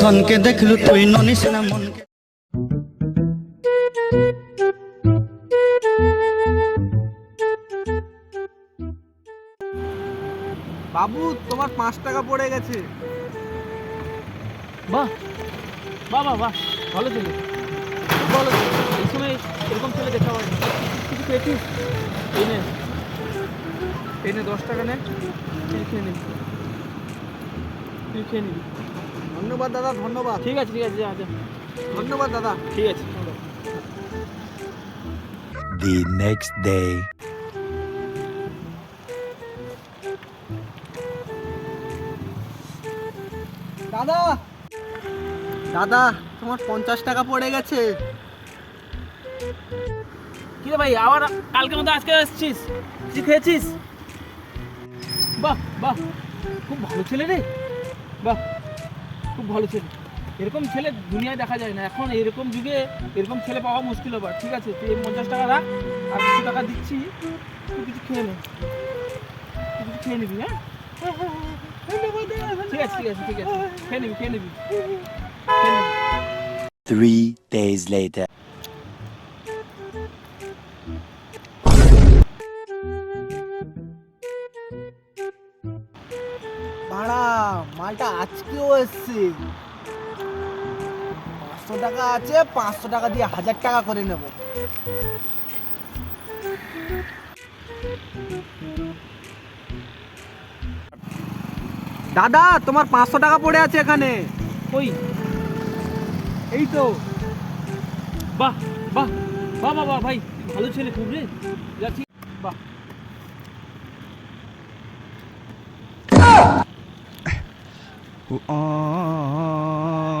ধনকে দেখলু তুই ননিস না মনকে। বাবু তোমার পাঁচ টাকা পড়ে গেছে। বাহ বাহ বাহ বাহ ভালো ছেলে। ছেলে। এই সময় এরকম ছেলে দেখা হয়। কিছু পেয়েছিস? এই নে এই নে দশ টাকা নে। তুই খেয়ে নিবি। তুই খেয়ে নিবি। ধন্যবাদ দাদা ধন্যবাদ। ঠিক আছে ঠিক আছে ধন্যবাদ দাদা। ঠিক আছে। The next day. দাদা! দাদা তোমার পঞ্চাশ টাকা পড়ে গেছে। কি রে ভাই আবার কালকে মতো আজকে এসছিস? কিছু খেয়েছিস? বাহ বাহ খুব ভালো ছেলে রে। বাহ। খুব ভালো ছেলে। এরকম ছেলে দুনিয়ায় দেখা যায় না। এখন এরকম যুগে এরকম ছেলে পাওয়া মুশকিল ব্যাপার। ঠিক আছে, তুই পঞ্চাশ টাকা রাখ, আর কিছু টাকা দিচ্ছি, তুই কিছু খেয়ে নে। কিছু খেয়ে নিবি হ্যাঁ? ঠিক আছে ঠিক আছে ঠিক আছে। খেয়ে নিবি। খেয়ে নিবি। Three days later. মালটা আজকেও এসছে। পাঁচশো টাকা আছে পাঁচশো টাকা দিয়ে হাজার টাকা করে নেব। দাদা তোমার পাঁচশো টাকা পড়ে আছে এখানে। ওই। এই তো। বাহ বাহ বাহ বাহ বাহ ভাই ভালো ছেলে খুব রে। যাচ্ছি। বাহ